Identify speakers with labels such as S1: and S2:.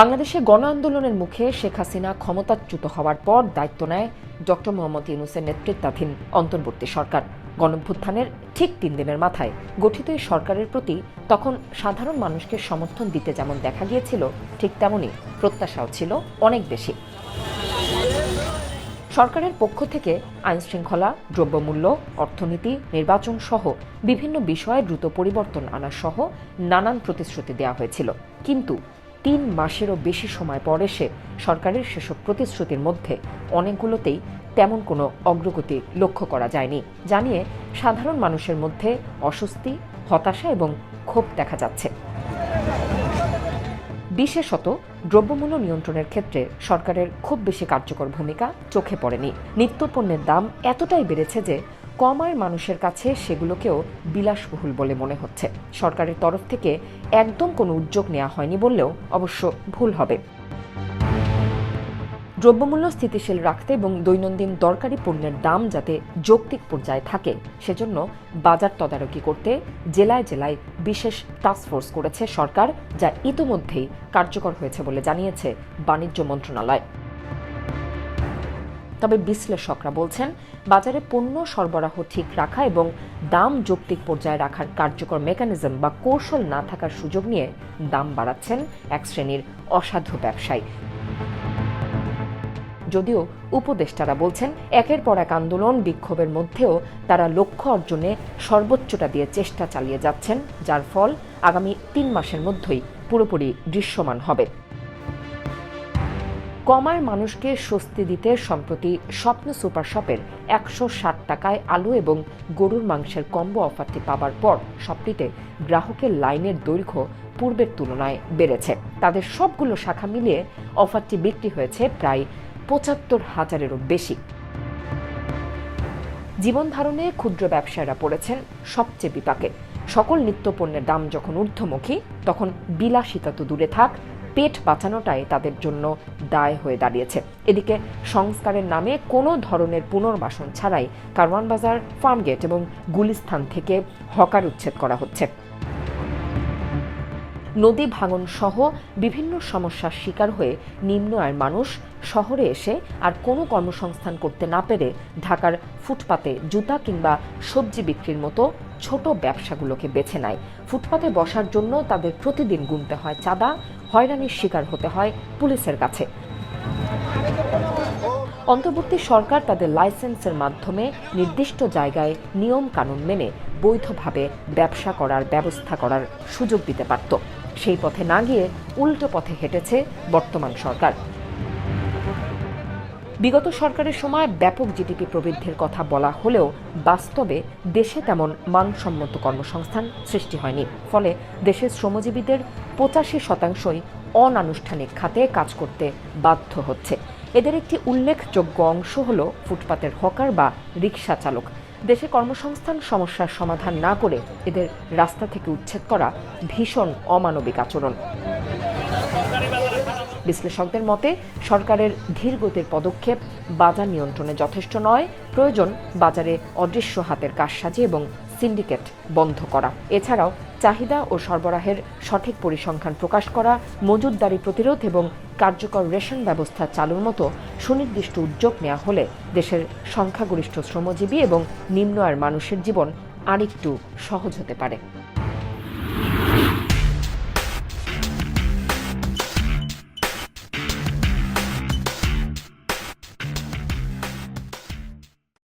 S1: বাংলাদেশে গণ আন্দোলনের মুখে শেখ হাসিনা ক্ষমতাচ্যুত হওয়ার পর দায়িত্ব নেয় ডক্টর মোহাম্মদ ইউনুসের নেতৃত্বাধীন অন্তর্বর্তী সরকার। গণভ্যুত্থানের ঠিক তিন দিনের মাথায় গঠিত এই সরকারের প্রতি তখন সাধারণ মানুষকে সমর্থন দিতে যেমন দেখা গিয়েছিল, ঠিক তেমনই প্রত্যাশাও ছিল অনেক বেশি। সরকারের পক্ষ থেকে আইন শৃঙ্খলা দ্রব্যমূল্য, অর্থনীতি, নির্বাচন সহ বিভিন্ন বিষয়ে দ্রুত পরিবর্তন আনা সহ নানান প্রতিশ্রুতি দেওয়া হয়েছিল। কিন্তু তিন মাসেরও বেশি সময় পর এসে সরকারের সেসব প্রতিশ্রুতির মধ্যে অনেকগুলোতেই তেমন কোনো অগ্রগতি লক্ষ্য করা যায়নি। জানিয়ে সাধারণ মানুষের মধ্যে অস্বস্তি, হতাশা এবং ক্ষোভ দেখা যাচ্ছে। বিশেষত দ্রব্যমূল্য নিয়ন্ত্রণের ক্ষেত্রে সরকারের খুব বেশি কার্যকর ভূমিকা চোখে পড়েনি। নিত্যপণ্যের দাম এতটাই বেড়েছে যে কম মানুষের কাছে সেগুলোকেও বিলাসবহুল বলে মনে হচ্ছে। সরকারের তরফ থেকে একদম কোনো উদ্যোগ নেওয়া হয়নি বললেও অবশ্য ভুল হবে। দ্রব্যমূল্য স্থিতিশীল রাখতে এবং দৈনন্দিন দরকারি পণ্যের দাম যাতে যৌক্তিক পর্যায়ে থাকে, সেজন্য বাজার তদারকি করতে জেলায় জেলায় বিশেষ টাস্কফোর্স করেছে সরকার, যা ইতোমধ্যেই কার্যকর হয়েছে বলে জানিয়েছে বাণিজ্য মন্ত্রণালয়। তবে বিশ্লেষকরা বলছেন, বাজারে পণ্য সরবরাহ ঠিক রাখা এবং দাম যৌক্তিক পর্যায়ে রাখার কার্যকর মেকানিজম বা কৌশল না থাকার সুযোগ নিয়ে দাম বাড়াচ্ছেন এক শ্রেণির অসাধু ব্যবসায়ী। যদিও উপদেষ্টারা বলছেন, একের পর এক আন্দোলন বিক্ষোভের মধ্যেও তারা লক্ষ্য অর্জনে সর্বোচ্চটা দিয়ে চেষ্টা চালিয়ে যাচ্ছেন, যার ফল আগামী তিন মাসের মধ্যেই পুরোপুরি দৃশ্যমান হবে। কমার মানুষকে স্বস্তি দিতে সম্প্রতি স্বপ্ন সুপার শপের একশো ষাট টাকায় আলু এবং গরুর মাংসের কম্বো অফারটি পাবার পর শপটিতে গ্রাহকের লাইনের দৈর্ঘ্য পূর্বের তুলনায় বেড়েছে। তাদের সবগুলো শাখা মিলিয়ে অফারটি বিক্রি হয়েছে প্রায় পঁচাত্তর হাজারেরও বেশি। জীবন ধারণে ক্ষুদ্র ব্যবসায়ীরা পড়েছেন সবচেয়ে বিপাকে। সকল নিত্যপণ্যের দাম যখন ঊর্ধ্বমুখী, তখন বিলাসিতা তো দূরে থাক পেট বাঁচানোটাই তাদের জন্য দায় হয়ে দাঁড়িয়েছে। এদিকে সংস্কারের নামে কোনো ধরনের পুনর্বাসন ছাড়াই কারওয়ান বাজার, ফার্মগেট এবং গুলিস্থান থেকে হকার উচ্ছেদ করা হচ্ছে। নদী ভাঙন সহ বিভিন্ন সমস্যার শিকার হয়ে নিম্ন আয়ের মানুষ শহরে এসে আর কোনো কর্মসংস্থান করতে না পেরে ঢাকার ফুটপাতে জুতা কিংবা সবজি বিক্রির মতো ছোট ব্যবসাগুলোকে বেছে নেয়। ফুটপাতে বসার জন্য তাদের প্রতিদিন গুনতে হয় চাঁদা, হয়রানির শিকার হতে হয় পুলিশের কাছে। অন্তর্বর্তী সরকার তাদের লাইসেন্সের মাধ্যমে নির্দিষ্ট জায়গায় নিয়ম কানুন মেনে বৈধভাবে ব্যবসা করার ব্যবস্থা করার সুযোগ দিতে পারত। সেই পথে না গিয়ে উল্টো পথে হেঁটেছে বর্তমান সরকার। বিগত সরকারের সময় ব্যাপক জিডিপি প্রবৃদ্ধির কথা বলা হলেও বাস্তবে দেশে তেমন মানসম্মত কর্মসংস্থান সৃষ্টি হয়নি। ফলে দেশের শ্রমজীবীদের পঁচাশি শতাংশই অনানুষ্ঠানিক খাতে কাজ করতে বাধ্য হচ্ছে। এদের একটি উল্লেখযোগ্য অংশ হল ফুটপাতের হকার বা রিক্সা চালক দেশে কর্মসংস্থান সমস্যার সমাধান না করে এদের রাস্তা থেকে উচ্ছেদ করা ভীষণ অমানবিক আচরণ। বিশ্লেষকদের মতে, সরকারের ধীরগতির পদক্ষেপ বাজার নিয়ন্ত্রণে যথেষ্ট নয়। প্রয়োজন বাজারে অদৃশ্য হাতের কারসাজি এবং সিন্ডিকেট বন্ধ করা। এছাড়াও চাহিদা ও সরবরাহের সঠিক পরিসংখ্যান প্রকাশ করা মজুদদারি প্রতিরোধ এবং কার্যকর রেশন ব্যবস্থা চালুর মতো সুনির্দিষ্ট উদ্যোগ নেওয়া হলে দেশের সংখ্যাগরিষ্ঠ শ্রমজীবী এবং নিম্ন আয়ের মানুষের জীবন আরেকটু সহজ হতে পারে।